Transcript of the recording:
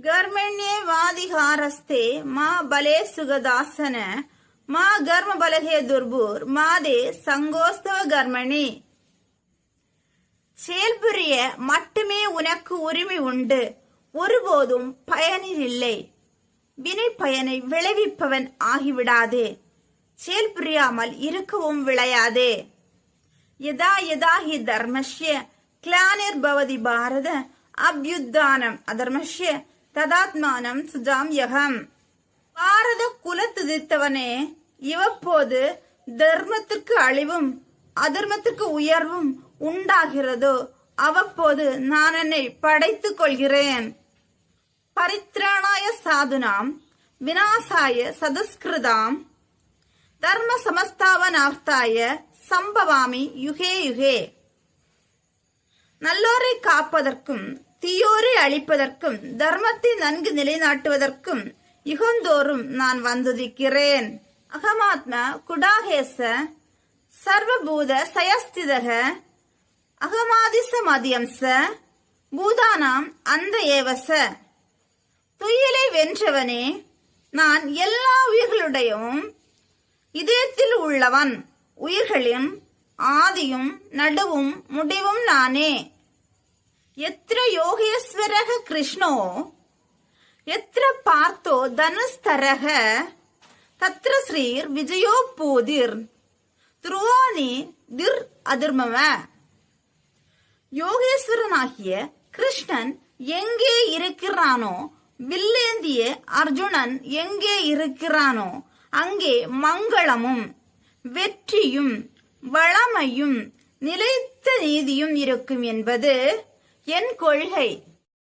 ಗರ್ಮಣ್ಯೇ ವಾದಿಹಾರಸ್ತೆ ಮಾ ಬಲೆ ಸುಗದಾಸನ ಮಾ ಗರ್ಮ ಬಲಹೇ ದುರ್ಬೂರ್ மாதே சங்கோஸ்தவ கர்மணி செயல்புரிய மட்டுமே உனக்கு உரிமை உண்டு ஒருபோதும் பயனில் இல்லை வினை பயனை விளைவிப்பவன் ஆகிவிடாதே செயல்புரியாமல் இருக்கவும் விளையாதே யதா யதா ஹி தர்மஸ்ய கிளானிர்பவதி பாரத அபியுத்தானம் அதர்மஸ்ய ததாத்மானம் சுஜாம் யகம். பாரத குலத்துதித்தவனே இவப்போது தர்மத்திற்கு அழிவும் அதர்மத்திற்கு உயர்வும் உண்டாகிறதோ அவ்வப்போது நான் என்னை படைத்துக் கொள்கிறேன். பரித்ராணாய சாதுனாம் வினாசாய சதஸ்கிருதாம் தர்ம சமஸ்தாவனார்த்தாய சம்பவாமி யுகே யுகே. நல்லோரை காப்பதற்கும் தீயோரை அழிப்பதற்கும் தர்மத்தை நன்கு நிலைநாட்டுவதற்கும் யுகந்தோறும் நான் வந்துதிக்கிறேன் அகமாத்ம குடாகேச சர்வபூத சயஸ்திதக அகமாதிச மதியம்ச பூதானாம் அந்த ஏவச. துயிலை வென்றவனே நான் எல்லா உயிர்களுடையும் இதயத்தில் உள்ளவன் உயிர்களின் ஆதியும் நடுவும் முடிவும் நானே. எத்திர யோகேஸ்வரக கிருஷ்ணோ? எத்திர பார்த்தோ தனுஸ்தரக? தத்ர ஸ்ரீர் விஜயோ போதிர். துருவானி திர் அதிர்மவ யோகேஸ்வரனாகிய கிருஷ்ணன் எங்கே இருக்கிறானோ? வில்லேந்திய அர்ஜுனன் எங்கே இருக்கிறானோ? அங்கே மங்களமும் வெற்றியும் வளமையும் நிலைத்த நீதியும் இருக்கும் என்பது என் கொள்கை.